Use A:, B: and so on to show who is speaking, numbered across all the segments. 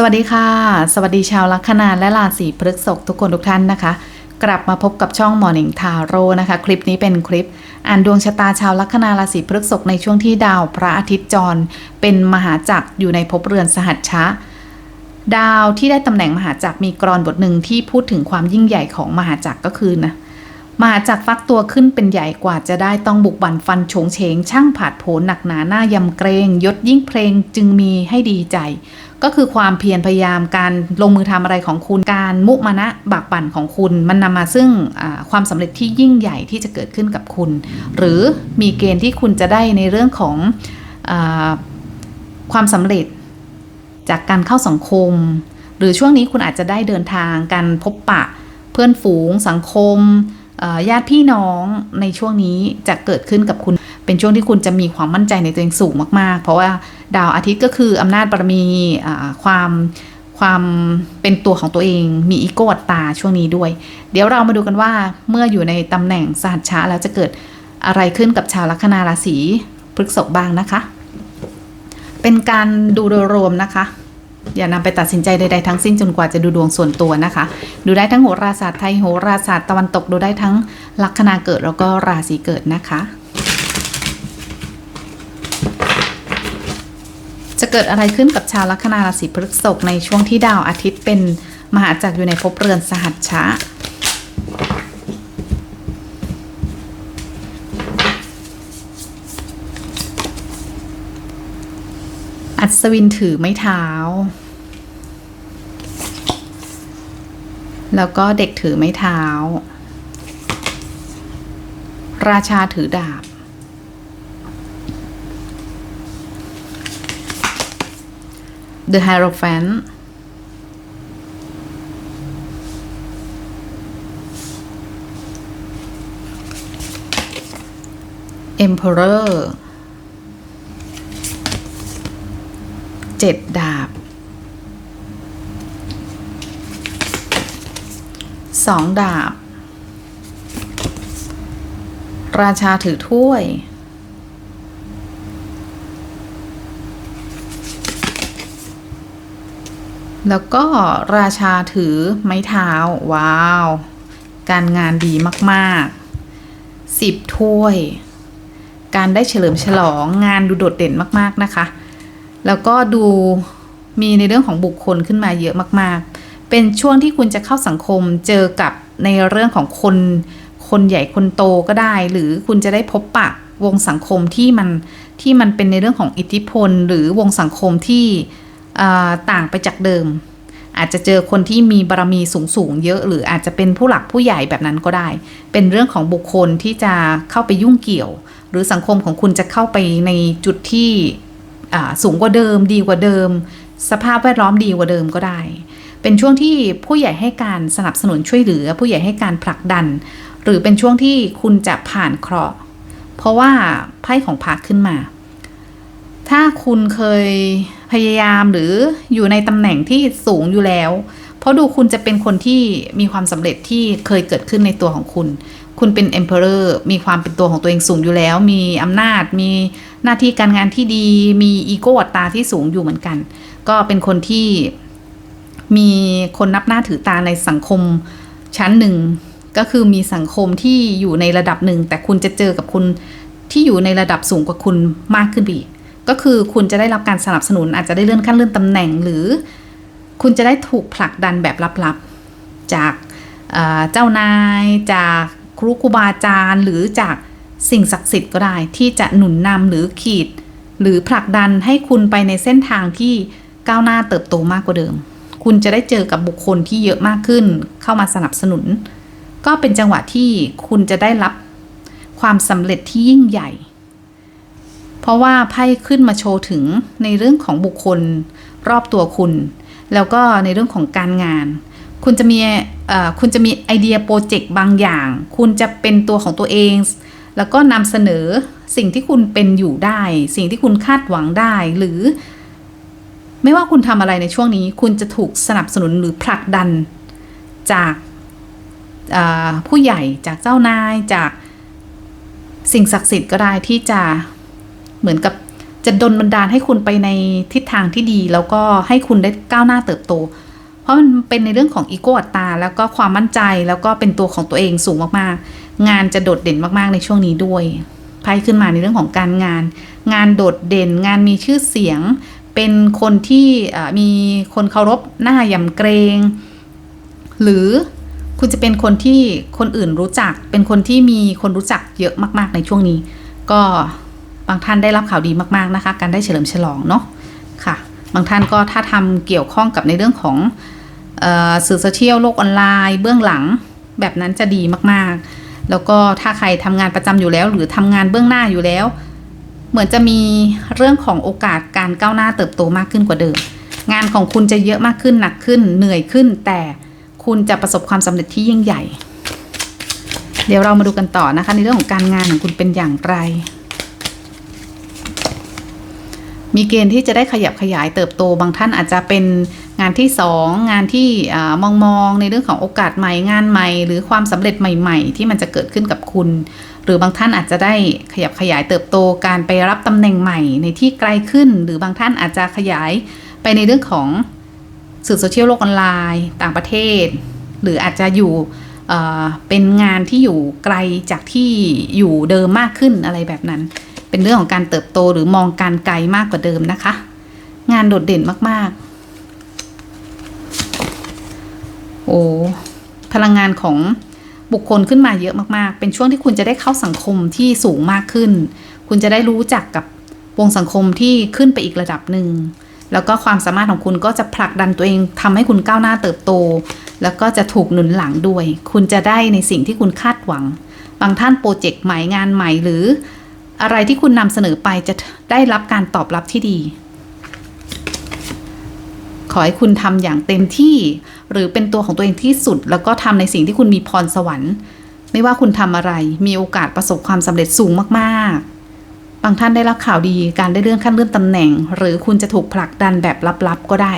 A: สวัสดีค่ะ สวัสดีชาวลัคนาและราศีพฤษภทุกคนทุกท่านนะคะ กลับมาพบกับช่อง Morning t a r o นะคะ คลิปนี้เป็นคลิป อ่านดวงชะตาชาวลัคนาราศีพฤษภในช่วงที่ดาวพระอาทิตย์จร เป็นมหาจักรอยู่ในภพเรือนสหัชชะ ดาวที่ได้ตำแหน่งมหาจักรมีกรอนบทหนึ่งที่พูดถึงความยิ่งใหญ่ของมหาจักรก็คือนะ มาจักฟักตัวขึ้นเป็นใหญ่กว่าจะได้ต้องบุกบั่นฟันโฉงเฉงช่างผาดโผนหนักหนาหน้ายำเกรงยศยิ่งเพลงจึงมีให้ดีใจ ก็คือความเพียรพยายามการลงมือทำอะไรของคุณการมุมานะบากบั่นของคุณ มันนำมาซึ่งความสำเร็จที่ยิ่งใหญ่ที่จะเกิดขึ้นกับคุณ หรือมีเกณฑ์ที่คุณจะได้ในเรื่องของอความสำเร็จจากการเข้าสังคม หรือช่วงนี้คุณอาจจะได้เดินทางการพบปะเพื่อนฝูงสังคม ญาติพี่น้องในช่วงนี้จะเกิดขึ้นกับคุณ เป็นช่วงที่คุณจะมีความมั่นใจในตัวเองสูงมาก ๆ เพราะว่าดาวอาทิตย์ก็คืออำนาจบารมีความความเป็นตัวของตัวเองมีอีโก้ตตาช่วงนี้ด้วย เดี๋ยวเรามาดูกันว่าเมื่ออยู่ในตำแหน่งสหัชชะแล้วจะเกิดอะไรขึ้นกับชาวลัคนาราศีพฤกษภบ้างนะคะ เป็นการดูโดยรวมนะคะ อย่านำไปตัดสินใจใด ๆ ทั้งสิ้นจนกว่าจะดูดวงส่วนตัวนะคะ ดูได้ทั้งโหราศาสตร์ไทยโหราศาสตร์ตะวันตกดูได้ทั้งลัคนาเกิดแล้วก็ราศีเกิดนะคะ จะเกิดอะไรขึ้นกับชาวลัคนาราศีพฤษภในช่วงที่ดาวอาทิตย์เป็นมหาจักรอยู่ในภพเรือนสหัชชะ อัศวินถือไม้เท้า แล้วก็เด็กถือไม้เท้า ราชาถือดาบ The Hierophant Emperor เจ็ดดาบสองดาบ ราชาถือถ้วย แล้วก็ราชาถือไม้เท้า ว้าว การงานดีมากๆสิบถ้วย การได้เฉลิมฉลองงานดูโดดเด่นมาก ๆ นะคะ แล้วก็ดูมีในเรื่องของบุคคลขึ้นมาเยอะมาก ๆ เป็นช่วงที่คุณจะเข้าสังคมเจอกับในเรื่องของคน คนใหญ่คนโตก็ได้ หรือคุณจะได้พบปะวงสังคมที่มันที่มันเป็นในเรื่องของอิทธิพล หรือวงสังคมที่ต่างไปจากเดิม อาจจะเจอคนที่มีบารมีสูงสูงๆเยอะ หรืออาจจะเป็นผู้หลักผู้ใหญ่แบบนั้นก็ได้ เป็นเรื่องของบุคคลที่จะเข้าไปยุ่งเกี่ยว หรือสังคมของคุณจะเข้าไปในจุดที่ สูงกว่าเดิม ดีกว่าเดิม สภาพแวดล้อมดีกว่าเดิมก็ได้ เป็นช่วงที่ผู้ใหญ่ให้การสนับสนุนช่วยเหลือ ผู้ใหญ่ให้การผลักดัน หรือเป็นช่วงที่คุณจะผ่านเคราะห์เพราะว่าไพ่ของพักขึ้นมา ถ้าคุณเคยพยายามหรืออยู่ในตำแหน่งที่สูงอยู่แล้ว เพราะดูคุณจะเป็นคนที่มีความสำเร็จที่เคยเกิดขึ้นในตัวของคุณ คุณเป็น emperor มีความเป็นตัวของตัวเองสูงอยู่แล้ว มีอำนาจ มีหน้าที่การงานที่ดี มีอีโก้อัตตาที่สูงอยู่เหมือนกัน ก็เป็นคนที่มีคนนับหน้าถือตาในสังคมชั้นหนึ่ง ก็คือมีสังคมที่อยู่ในระดับหนึ่ง แต่คุณจะเจอกับคุณที่อยู่ในระดับสูงกว่าคุณมากขึ้นไปอีก็คือคุณจะได้รับการสนับสนุนอาจจะได้เลื่อนขั้นเลื่อนตำแหน่งหรือ คุณจะได้ถูกผลักดันแบบลับๆ จากเจ้านายจาก ครูครูบาอาจารย์หรือจากสิ่งศักดิ์สิทธิ์ก็ได้ ที่จะหนุนนำหรือขีด หรือผลักดันให้คุณไปในเส้นทางที่ก้าวหน้าเติบโตมากกว่าเดิม คุณจะได้เจอกับบุคคลที่เยอะมากขึ้น เข้ามาสนับสนุน ก็เป็นจังหวะที่คุณจะได้รับความสำเร็จที่ยิ่งใหญ่ เพราะว่าไพ่ขึ้นมาโชว์ถึงในเรื่องของบุคคลรอบตัวคุณ แล้วก็ในเรื่องของการงาน คุณจะมีคุณจะมีไอเดียโปรเจกต์บางอย่าง คุณจะเป็นตัวของตัวเอง แล้วก็นำเสนอสิ่งที่คุณเป็นอยู่ได้ สิ่งที่คุณคาดหวังได้ หรือ ไม่ว่าคุณทำอะไรในช่วงนี้ คุณจะถูกสนับสนุนหรือผลักดันจากผู้ใหญ่จากเจ้านายจากสิ่งศักดิ์สิทธิ์ก็ได้ที่จะเหมือนกับจะดลบันดาลให้คุณไปในทิศทางที่ดี แล้วก็ให้คุณได้ก้าวหน้าเติบโต ราะมันเป็นในเรื่องของอีโก้อัตตาแล้วก็ความมั่นใจแล้วก็เป็นตัวของตัวเองสูงมากๆ งานจะโดดเด่นมากๆในช่วงนี้ด้วยไพ่ขึ้นมาในเรื่องของการงาน งานโดดเด่น งานมีชื่อเสียง เป็นคนที่มีคนเคารพหน้ายำเกรง หรือคุณจะเป็นคนที่คนอื่นรู้จัก เป็นคนที่มีคนรู้จักเยอะมากๆในช่วงนี้ ก็บางท่านได้รับข่าวดีมากๆนะคะ การได้เฉลิมฉลองเนาะค่ะ บางท่านก็ถ้าทำเกี่ยวข้องกับในเรื่องของ สื่อโซเชียลโลกออนไลน์เบื้องหลังแบบนั้นจะดีมากๆ แล้วก็ถ้าใครทำงานประจำอยู่แล้ว หรือทำงานเบื้องหน้าอยู่แล้ว เหมือนจะมีเรื่องของโอกาสการก้าวหน้าเติบโตมากขึ้นกว่าเดิม งานของคุณจะเยอะมากขึ้นหนักขึ้น เหนื่อยขึ้น แต่คุณจะประสบความสำเร็จที่ยิ่งใหญ่ เดี๋ยวเรามาดูกันต่อนะคะ ในเรื่องของการงานของคุณเป็นอย่างไร มีเกณฑ์ที่จะได้ขยับขยายเติบโตบางท่านอาจจะเป็น งานที่สองงานที่มองมองในเรื่องของโอกาสใหม่งานใหม่ หรือความสำเร็จใหม่ๆ ที่มันจะเกิดขึ้นกับคุณ หรือบางท่านอาจจะได้ขยับขยายเติบโตการไปรับตำแหน่งใหม่ในที่ไกลขึ้น หรือบางท่านอาจจะขยายไปในเรื่องของสื่อโซเชียลโลกออนไลน์ต่างประเทศ หรืออาจจะอยู่เอ่อเป็นงานที่อยู่ไกลจากที่อยู่เดิมมากขึ้นอะไรแบบนั้น เป็นเรื่องของการเติบโตหรือมองการไกลมากกว่าเดิมนะคะ งานโดดเด่นมากๆ โอ้พลังงานของบุคคลขึ้นมาเยอะมากๆ เป็นช่วงที่คุณจะได้เข้าสังคมที่สูงมากขึ้น คุณจะได้รู้จักกับวงสังคมที่ขึ้นไปอีกระดับหนึ่ง แล้วก็ความสามารถของคุณก็จะผลักดันตัวเองทำให้คุณก้าวหน้าเติบโต แล้วก็จะถูกหนุนหลังด้วย คุณจะได้ในสิ่งที่คุณคาดหวัง บางท่านโปรเจกต์ใหม่งานใหม่หรือ อะไรที่คุณนำเสนอไปจะได้รับการตอบรับที่ดี ขอให้คุณทำอย่างเต็มที่ หรือเป็นตัวของตัวเองที่สุด แล้วก็ทำในสิ่งที่คุณมีพรสวรรค์ ไม่ว่าคุณทำอะไร มีโอกาสประสบความสำเร็จสูงมากๆ บางท่านได้รับข่าวดีการได้เลื่อนขั้นเลื่อนตำแหน่ง หรือคุณจะถูกผลักดันแบบลับๆก็ได้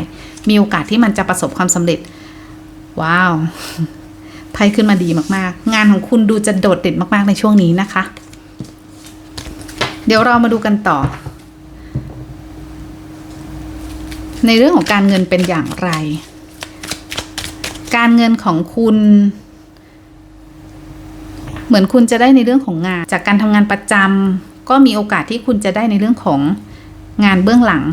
A: มีโอกาสที่มันจะประสบความสำเร็จ ว้าวไพ่ขึ้นมาดีมากๆ งานของคุณดูจะโดดเด่นมากๆในช่วงนี้นะคะ เดี๋ยวเรามาดูกันต่อ ในเรื่องของการเงินเป็นอย่างไร การเงินของคุณ เหมือนคุณจะได้ในเรื่องของงาน จากการทำงานประจำก็มีโอกาสที่คุณจะได้ในเรื่องของงานเบื้องหลัง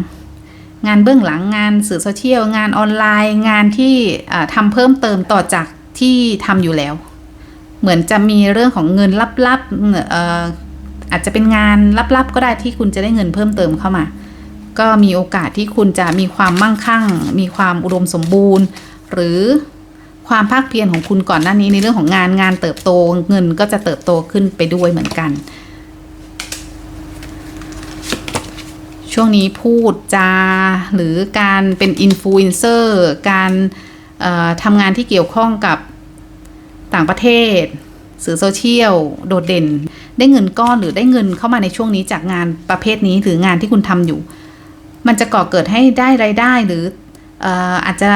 A: งานเบื้องหลังงานสื่อโซเชียลงานออนไลน์ งานที่อ่าทำเพิ่มเติมต่อจากที่ทำอยู่แล้ว เหมือนจะมีเรื่องของเงินลับๆอออาจจะเป็นงานลับๆก็ได้ที่คุณจะได้เงินเพิ่มเติมเข้ามา ก็มีโอกาสที่คุณจะมีความมั่งคั่ง มีความอุดมสมบูรณ์ หรือ ความภาคเพียรของคุณก่อนหน้านี้ในเรื่องของงานงานเติบโตเงินก็จะเติบโตขึ้นไปด้วยเหมือนกัน ช่วงนี้พูดจาหรือการเป็นอินฟลูเอนเซอร์การทำงานที่เกี่ยวข้องกับต่างประเทศ สื่อโซเชียลโดดเด่น ได้เงินก้อนหรือได้เงินเข้ามาในช่วงนี้จากงานประเภทนี้หรืองานที่คุณทำอยู่ มันจะก่อเกิดให้ได้รายได้หรืออออาจจะ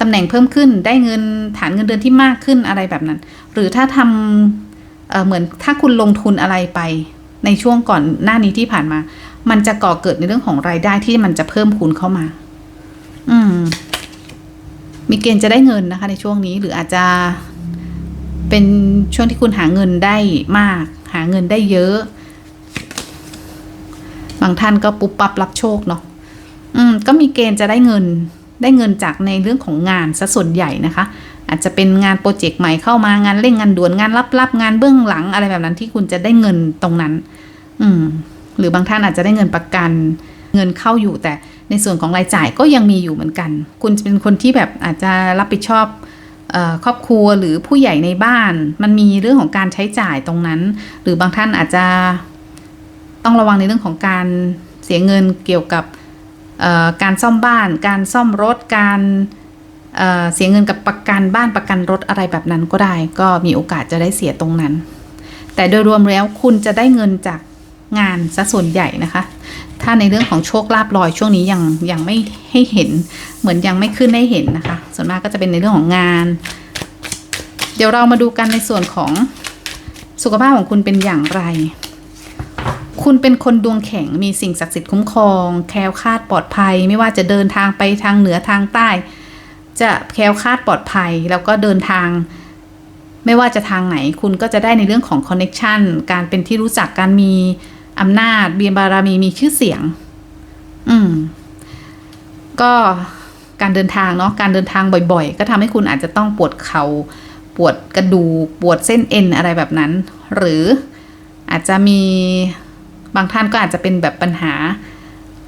A: ตำแหน่งเพิ่มขึ้นได้เงินฐานเงินเดือนที่มากขึ้นอะไรแบบนั้น หรือถ้าทำเเหมือนถ้าคุณลงทุนอะไรไป ในช่วงก่อนหน้านี้ที่ผ่านมา มันจะก่อเกิดในเรื่องของรายได้ที่มันจะเพิ่มคูณเข้ามา อืม มีเกณฑ์จะได้เงินนะคะ ในช่วงนี้หรืออาจจะเป็นช่วงที่คุณหาเงินได้มาก หาเงินได้เยอะ บางท่านก็ปุ๊บปั๊บรับโชคเนาะอืม ก็มีเกณฑ์จะได้เงิน ได้เงินจากในเรื่องของงานซะส่วนใหญ่นะคะ อาจจะเป็นงานโปรเจกต์ใหม่เข้ามางานเร่งงานด่วนงานลับๆงานเบื้องหลังอะไรแบบนั้นที่คุณจะได้เงินตรงนั้น อืม หรือบางท่านอาจจะได้เงินประกัน เงินเข้าอยู่แต่ในส่วนของรายจ่ายก็ยังมีอยู่เหมือนกัน คุณจะเป็นคนที่แบบอาจจะรับผิดชอบครอบครัวหรือผู้ใหญ่ในบ้าน มันมีเรื่องของการใช้จ่ายตรงนั้น หรือบางท่านอาจจะต้องระวังในเรื่องของการเสียเงินเกี่ยวกับ การซ่อมบ้าน การซ่อมรถ การเเสียเงินกับประกันบ้านประกันรถอะไรแบบนั้นก็ได้ ก็มีโอกาสจะได้เสียตรงนั้น แต่โดยรวมแล้วคุณจะได้เงินจากงานซะส่วนใหญ่นะคะ ถ้าในเรื่องของโชคลาภลอยช่วงนี้ยังยังไม่ให้เห็น เหมือนยังไม่ขึ้นให้เห็นนะคะ ส่วนมากก็จะเป็นในเรื่องของงาน เดี๋ยวเรามาดูกันในส่วนของสุขภาพของคุณเป็นอย่างไร คุณเป็นคนดวงแข็งมีสิ่งศักดิ์สิทธิ์คุ้มครอง แคล้วคลาดปลอดภัย ไม่ว่าจะเดินทางไปทางเหนือทางใต้ จะแคล้วคลาดปลอดภัย แล้วก็เดินทาง ไม่ว่าจะทางไหน คุณก็จะได้ในเรื่องของคอนเน็ชันการเป็นที่รู้จักการมีอำนาจเบียบารมีมีชื่อเสียง อืม ก็การเดินทางเนาะการเดินทางบ่อยๆ ก็ทำให้คุณอาจจะต้องปวดเขา่าปวดกระดูปวดเส้นเอ็นอะไรแบบนั้น หรืออาจจะมี บางท่านก็อาจจะเป็นแบบปัญหา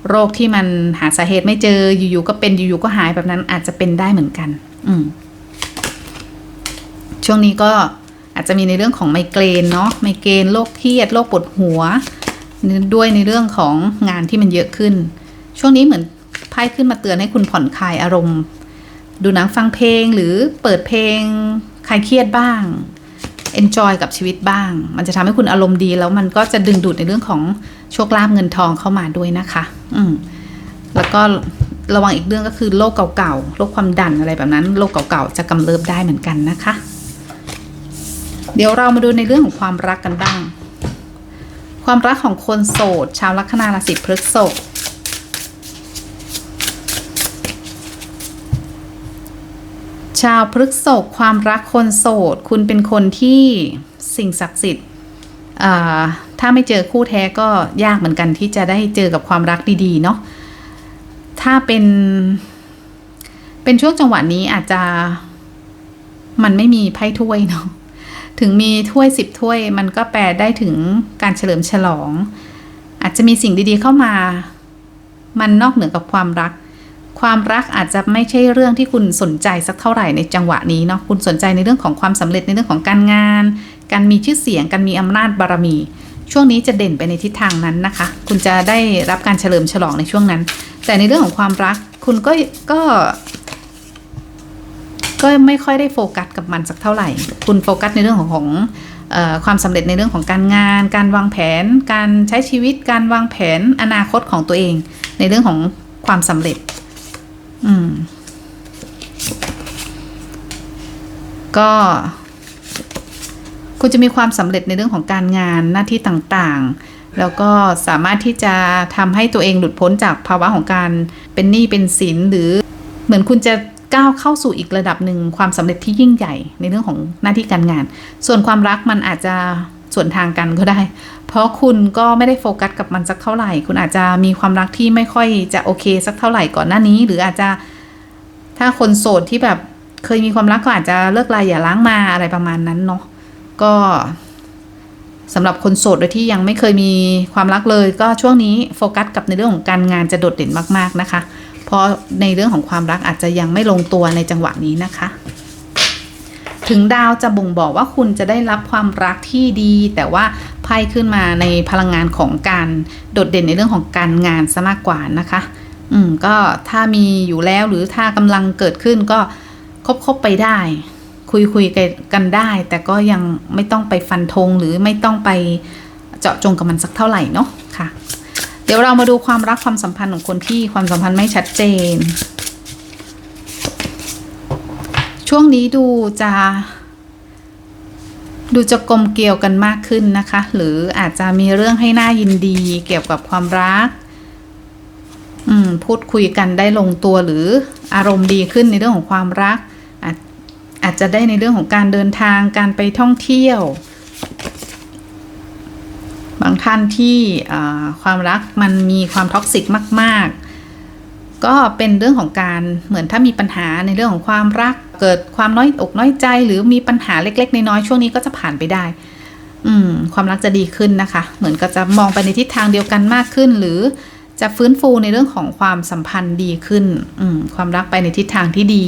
A: โรคที่มันหาสาเหตุไม่เจออยู่ๆก็เป็นอยู่ๆก็หายแบบนั้นอาจจะเป็นได้เหมือนกัน อืม ช่วงนี้ก็อาจจะมีในเรื่องของไมเกรนเนาะไมเกรนโรคเครียดโรคปวดหัว ด้วยในเรื่องของงานที่มันเยอะขึ้น ช่วงนี้เหมือนไพ่ขึ้นมาเตือนให้คุณผ่อนคลายอารมณ์ ดูหนังฟังเพลงหรือเปิดเพลงคลายเครียดบ้าง enjoy กับชีวิตบ้าง มันจะทำให้คุณอารมณ์ดี แล้วมันก็จะดึงดูดในเรื่องของโชคลาภเงินทองเข้ามาด้วยนะคะ อืมแล้วก็ระวังอีกเรื่องก็คือโรคเก่าๆ โรคความดันอะไรแบบนั้น โรคเก่าๆ จะกำเริบได้เหมือนกันนะคะ เดี๋ยวเรามาดูในเรื่องของความรักกันบ้าง ความรักของคนโสด ชาวลัคนาราศีพฤษภาวพฤษภความรักคนโสด คุณเป็นคนที่สิ่งศักดิ์สิทธิ์ถ้าไม่เจอคู่แท้ก็ยากเหมือนกันที่จะได้เจอกับความรักดีๆ เนาะถ้าเป็น เป็นช่วงจังหวะนี้อาจจะ มันไม่มีไพ่ถ้วยเนาะถึงมีถ้วยสิบถ้วย มันก็แปลได้ถึงการเฉลิมฉลอง อาจจะมีสิ่งดีๆเข้ามา มันนอกเหนือกับความรัก ความรักอาจจะไม่ใช่เรื่องที่คุณสนใจสักเท่าไหร่ในจังหวะนี้เนาะคุณสนใจในเรื่องของความสำเร็จในเรื่องของการงาน การมีชื่อเสียงการมีอำนาจบารมี ช่วงนี้จะเด่นไปในทิศทางนั้นนะคะ คุณจะได้รับการเฉลิมฉลองในช่วงนั้น แต่ในเรื่องของความรักคุณก็ก็ก็ไม่ค่อยได้โฟกัสกับมันสักเท่าไหร่ คุณโฟกัสในเรื่องของของความสำเร็จในเรื่องของการงาน การวางแผน การใช้ชีวิต การวางแผนอนาคตของตัวเอง ในเรื่องของความสำเร็จ อืม ก็คุณจะมีความสำเร็จในเรื่องของการงานหน้าที่ต่างๆ แล้วก็สามารถที่จะทำให้ตัวเองหลุดพ้นจากภาวะของการเป็นหนี้เป็นสินหรือเหมือนคุณจะก้าวเข้าสู่อีกระดับหนึ่งความสำเร็จที่ยิ่งใหญ่ในเรื่องของหน้าที่การงาน ส่วนความรักมันอาจจะ ส่วนทางกันก็ได้ เพราะคุณก็ไม่ได้โฟกัสกับมันสักเท่าไหร่ คุณอาจจะมีความรักที่ไม่ค่อยจะโอเคสักเท่าไหร่ก่อนหน้านี้ หรืออาจจะถ้าคนโสดที่แบบเคยมีความรักก็อาจจะเลิกลายอย่าล้างมาอะไรประมาณนั้นเนาะก็สำหรับคนโสดโดยที่ยังไม่เคยมีความรักเลย ก็ช่วงนี้โฟกัสกับในเรื่องของการงานจะโดดเด่นมาก ๆนะคะ เพราะในเรื่องของความรักอาจจะยังไม่ลงตัวในจังหวะนี้นะคะ ถึงดาวจะบ่งบอกว่าคุณจะได้รับความรักที่ดี แต่ว่าไพ่ขึ้นมาในพลังงานของการโดดเด่นในเรื่องของการงานซะมากกว่านะคะ อืมก็ถ้ามีอยู่แล้วหรือถ้ากำลังเกิดขึ้นก็คบคบไปได้ คุยคุยกันได้ แต่ก็ยังไม่ต้องไปฟันธงหรือไม่ต้องไปเจาะจงกับมันสักเท่าไหร่เนาะค่ะ เดี๋ยวเรามาดูความรักความสัมพันธ์ของคนที่ความสัมพันธ์ไม่ชัดเจน ช่วงนี้ดูจะ ดูจะกลมเกลียวกันมากขึ้นนะคะ หรืออาจจะมีเรื่องให้หน่ายินดีเกี่ยวกับความรัก อืม พูดคุยกันได้ลงตัวหรืออารมณ์ดีขึ้นในเรื่องของความรัก อาจอาจจะได้ในเรื่องของการเดินทางการไปท่องเที่ยว บางท่านที่ความรักมันมีความท็อกซิกมาก ๆ ก็เป็นเรื่องของการเหมือนถ้ามีปัญหาในเรื่องของความรัก เกิดความน้อยอกน้อยใจ หรือมีปัญหาเล็ก ๆ น้อยๆช่วงนี้ก็จะผ่านไปได้ อืม ความรักจะดีขึ้นนะคะ เหมือนก็จะมองไปในทิศทางเดียวกันมากขึ้น หรือจะฟื้นฟูในเรื่องของความสัมพันธ์ดีขึ้น อืม ความรักไปในทิศทางที่ดี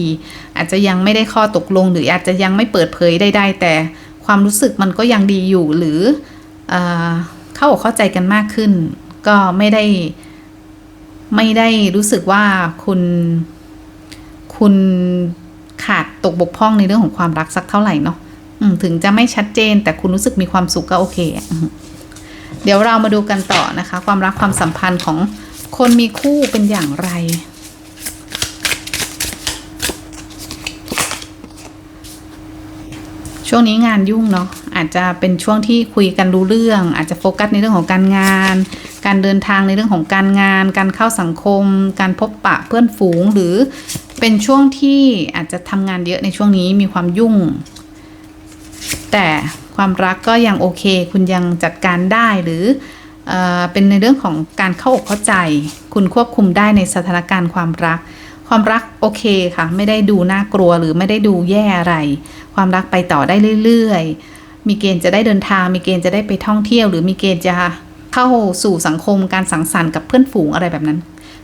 A: อาจจะยังไม่ได้ข้อตกลง หรืออาจจะยังไม่เปิดเผยใดๆแต่ความรู้สึกมันก็ยังดีอยู่หรือเอเข้าอกเข้าใจกันมากขึ้น ก็ไม่ได้ ไม่ได้รู้สึกว่าคุณคุณขาดตกบกพร่องในเรื่องของความรักสักเท่าไหร่เนาะถึงจะไม่ชัดเจน แต่คุณรู้สึกมีความสุขก็โอเคอะเดี๋ยวเรามาดูกันต่อนะคะ ความรักความสัมพันธ์ของคนมีคู่เป็นอย่างไร ช่วงนี้งานยุ่งเนาะอาจจะเป็นช่วงที่คุยกันรู้เรื่อง อาจจะโฟกัสในเรื่องของการงาน การเดินทางในเรื่องของการงาน การเข้าสังคม การพบปะเพื่อนฝูงหรือเป็นช่วงที่อาจจะทำงานเยอะในช่วงนี้มีความยุ่ง แต่ความรักก็ยังโอเค คุณยังจัดการได้หรือเออเป็นในเรื่องของการเข้าอกเข้าใจ คุณควบคุมได้ในสถานการณ์ความรัก ความรักโอเคค่ะ ไม่ได้ดูน่ากลัวหรือไม่ได้ดูแย่อะไร ความรักไปต่อได้เรื่อยๆ มีเกณฑ์จะได้เดินทาง มีเกณฑ์จะได้ไปท่องเที่ยว หรือมีเกณฑ์จะเข้าสู่สังคมการสังสรรค์กับเพื่อนฝูงอะไรแบบนั้น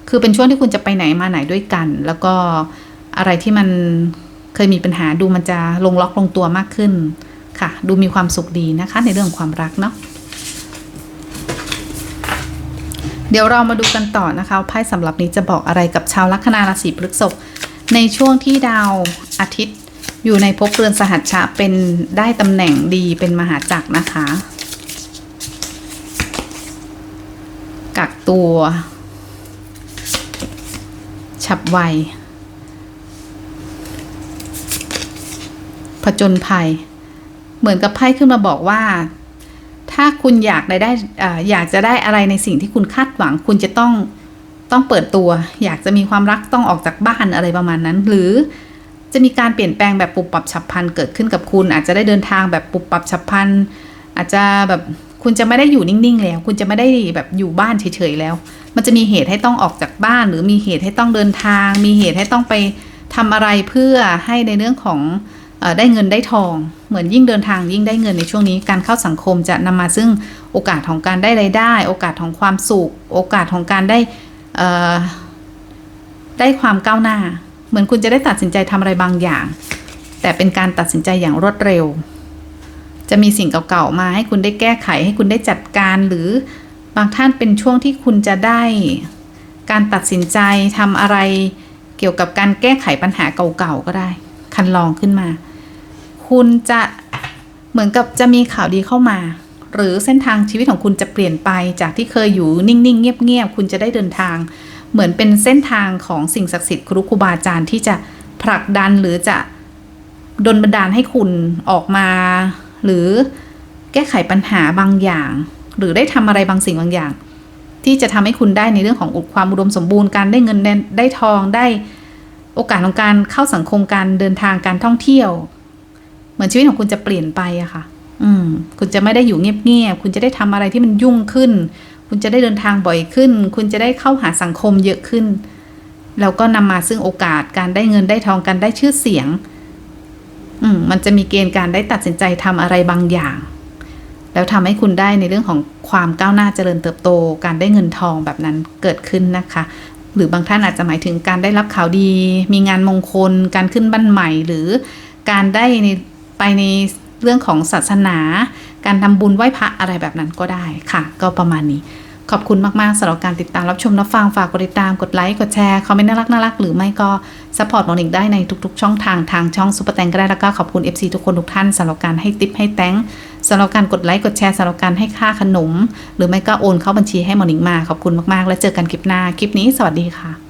A: คือเป็นช่วงที่คุณจะไปไหนมาไหนด้วยกัน แล้วก็อะไรที่มันเคยมีปัญหาดูมันจะลงล็อกลงตัวมากขึ้นค่ะ ดูมีความสุขดีนะคะ ในเรื่องของความรักเนาะ เดี๋ยวเรามาดูกันต่อนะคะไพ่สำหรับนี้จะบอกอะไรกับชาวลัคนาราศีพฤษภในช่วงที่ดาวอาทิตย์ อยู่ในภพเรือนสหัชชะเป็นได้ตำแหน่งดีเป็นมหาจักรนะคะ กักตัว ฉับไวผจญภัย เหมือนกับไพ่ขึ้นมาบอกว่า ถ้าคุณอยากได้ได้อยากจะได้อะไรในสิ่งที่คุณคาดหวัง คุณจะต้องต้องเปิดตัว อยากจะมีความรักต้องออกจากบ้านอะไรประมาณนั้น หรือจะมีการเปลี่ยนแปลงแบบปุบปับฉับพลันเกิดขึ้นกับคุณ อาจจะได้เดินทางแบบปุบปับฉับพลันอาจจะแบบคุณจะไม่ได้อยู่นิ่งๆแล้ว คุณจะไม่ได้แบบอยู่บ้านเฉยๆแล้ว มันจะมีเหตุให้ต้องออกจากบ้าน หรือมีเหตุให้ต้องเดินทาง มีเหตุให้ต้องไปทำอะไรเพื่อให้ในเรื่องของ ได้เงินได้ทอง เหมือนยิ่งเดินทางยิ่งได้เงินในช่วงนี้ การเข้าสังคมจะนำมาซึ่งโอกาสของการได้รายได้ โอกาสของความสุข โอกาสของการได้ได้ความก้าวหน้า เหมือนคุณจะได้ตัดสินใจทำอะไรบางอย่าง แต่เป็นการตัดสินใจอย่างรวดเร็ว จะมีสิ่งเก่าๆมาให้คุณได้แก้ไขให้คุณได้จัดการหรือบางท่านเป็นช่วงที่คุณจะได้การตัดสินใจทำอะไรเกี่ยวกับการแก้ไขปัญหาเก่าๆก็ได้ คันลองขึ้นมา คุณจะเหมือนกับจะมีข่าวดีเข้ามา หรือเส้นทางชีวิตของคุณจะเปลี่ยนไปจากที่เคยอยู่นิ่งๆเงียบๆคุณจะได้เดินทาง เหมือนเป็นเส้นทางของสิ่งศักดิ์สิทธิ์ครูครูบาอาจารย์ที่จะผลักดันหรือจะดลบันดาลให้คุณออกมา หรือแก้ไขปัญหาบางอย่าง หรือได้ทำอะไรบางสิ่งบางอย่าง ที่จะทำให้คุณได้ในเรื่องของอุดความอุดมสมบูรณ์การได้เงินได้ทองได้โอกาสของการเข้าสังคมการเดินทางการท่องเที่ยว เหมือนชีวิตของคุณจะเปลี่ยนไปอะค่ะ อืม คุณจะไม่ได้อยู่เงียบๆ คุณจะได้ทำอะไรที่มันยุ่งขึ้น คุณจะได้เดินทางบ่อยขึ้น คุณจะได้เข้าหาสังคมเยอะขึ้น แล้วก็นำมาซึ่งโอกาสการได้เงินได้ทองการได้ชื่อเสียง อืม มันจะมีเกณฑ์การได้ตัดสินใจทำอะไรบางอย่าง แล้วทำให้คุณได้ในเรื่องของความก้าวหน้าเจริญเติบโต การได้เงินทองแบบนั้นเกิดขึ้นนะคะหรือบางท่านอาจจะหมายถึงการได้รับข่าวดี มีงานมงคล การขึ้นบ้านใหม่ หรือการได้ใน ในเรื่องของศาสนา การทำบุญไหว้พระอะไรแบบนั้นก็ได้ค่ะ ก็ประมาณนี้ ขอบคุณมาก ๆสำหรับการติดตามรับชมรับฟังฝากกดติดตามกดไลค์กดแชร์คอมเมนต์น่ารักน่ารักหรือไม่ก็ซัพพอร์ตมอนิงได้ในทุก ๆ ช่องทางทางช่องซุปเปอร์แตงก็ได้แล้วก็ขอบคุณ FC ทุกคนทุกท่านสำหรับการให้ติปให้แตงสำหรับการกดไลค์กดแชร์สำหรับการให้ค่าขนม หรือไม่ก็โอนเข้าบัญชีให้มอนิงมาขอบคุณมากๆ แล้วเจอกันคลิปหน้าคลิปนี้ สวัสดีค่ะ